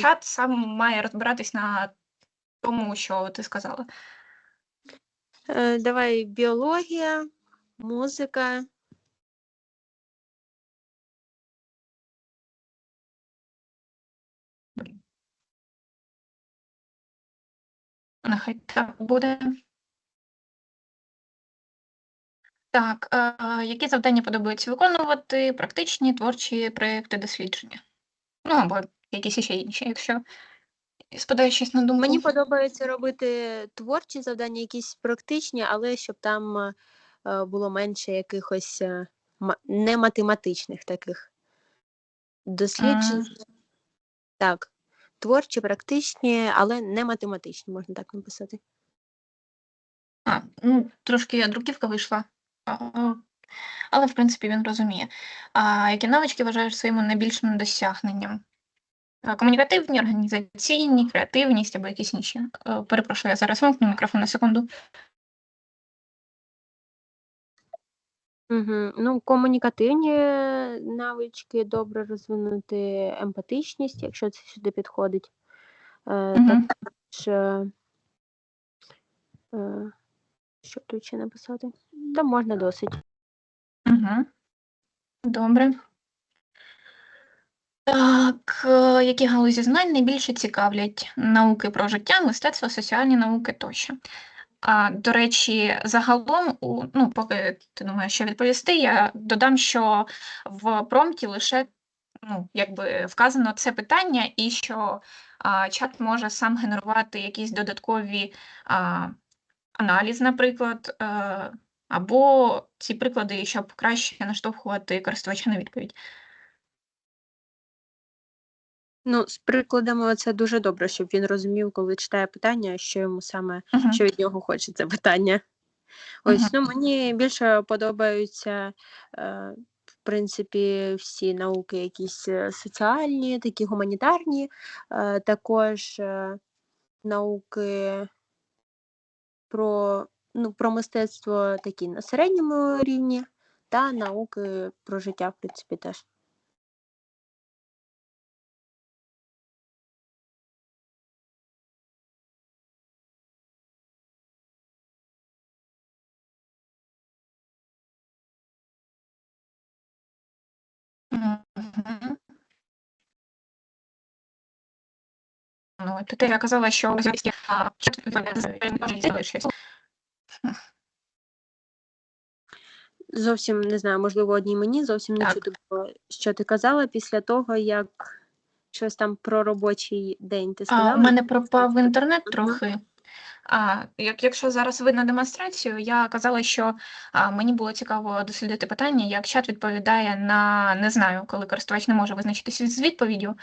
чат сам має розбиратись на тому, що ти сказала. Е, Давай біологія, музика. Нехай так буде. Так, е, які завдання подобається виконувати? Практичні, творчі проєкти дослідження. Ну, або якісь ще інші, якщо спадає щось на думку. Мені подобається робити творчі завдання, якісь практичні, але щоб там е, було менше якихось е, ма- не таких досліджень. Так, творчі, практичні, але не математичні, можна так написати. А, ну, трошки я друківка вийшла. А, Але, в принципі, він розуміє. А які навички вважаєш своїм найбільшим досягненням? Комунікативні, організаційні, креативність або якісь інші. Е, Перепрошую, я зараз вимкну мікрофон на секунду. Угу. Ну, комунікативні навички добре розвинути, емпатичність, якщо це сюди підходить. Е, Мгм. Також, е, е, що тут ще написати? Та можна досить. Угу. Добре. Так, е, які галузі знань найбільше цікавлять науки про життя, мистецтво, соціальні науки тощо. А, до речі, загалом, у, ну, поки ти думаєш, що відповісти, я додам, що в промпті лише ну, якби вказано це питання, і що а, чат може сам генерувати якісь додаткові а, аналіз, наприклад, е, або ці приклади, щоб краще наштовхувати користувача на відповідь. Ну, з прикладами це дуже добре, щоб він розумів, коли читає питання, що йому саме, Мгм. що від нього хоче це питання. Ось, Мгм. ну мені більше подобаються, е, в принципі, всі науки, якісь е, соціальні, такі гуманітарні, е, також е, науки про, ну, про мистецтво такі на середньому рівні, та науки про життя, в принципі, теж. Ну, ти казала, що щось. Зовсім не знаю, можливо, одній мені зовсім не Так. чути було, що ти казала після того, як щось там про робочий день ти сказала. у мене пропав інтернет трохи. А, як, якщо зараз видно демонстрацію, я казала, що а, мені було цікаво дослідити питання, як чат відповідає на не знаю, коли користувач не може визначитися з відповіддю.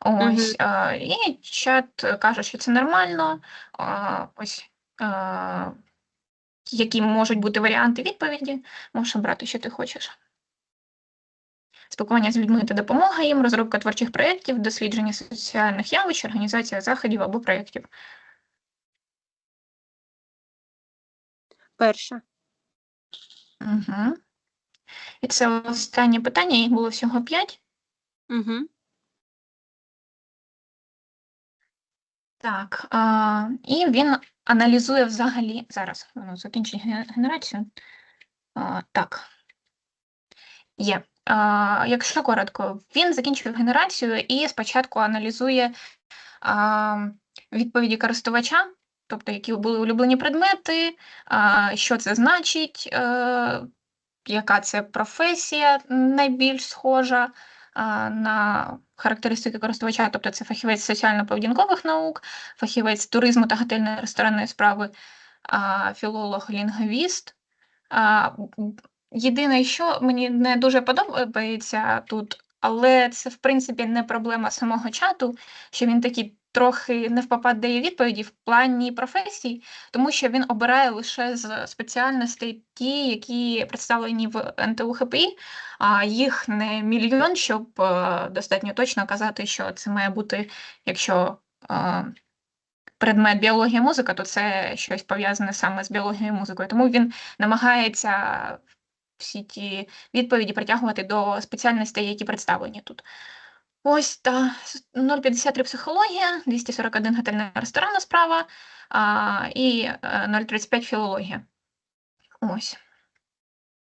Ось, а, і чат каже, що це нормально. А, ось, а, які можуть бути варіанти відповіді, можеш обрати, що ти хочеш. Спілкування з людьми та допомога їм, розробка творчих проєктів, дослідження соціальних явищ, організація заходів або проєктів. Перша. Угу. І це останнє питання, їх було всього п'ять. Угу. Так, а, і він аналізує взагалі. Зараз воно закінчить генерацію. А, так. Є. А, якщо коротко, він закінчує генерацію і спочатку аналізує а, відповіді користувача, тобто які були улюблені предмети, а, що це значить, е, яка це професія найбільш схожа а, на характеристики користувача, тобто це фахівець соціально-поведінкових наук, фахівець туризму та готельно-ресторанної справи, філолог, лінгвіст. Єдине, що мені не дуже подобається тут, але це в принципі не проблема самого чату, що він такий трохи не впопад дає відповіді в плані професій, тому що він обирає лише з спеціальностей ті, які представлені в НТУ ХПІ, а їх не мільйон, щоб е, достатньо точно казати, що це має бути, якщо е, предмет біологія музика, то це щось пов'язане саме з біологією музикою. Тому він намагається всі ті відповіді притягувати до спеціальностей, які представлені тут. Ось та с- 0,53 психологія, 241 готельна ресторанна справа а, і е, 0,35 філологія. Ось.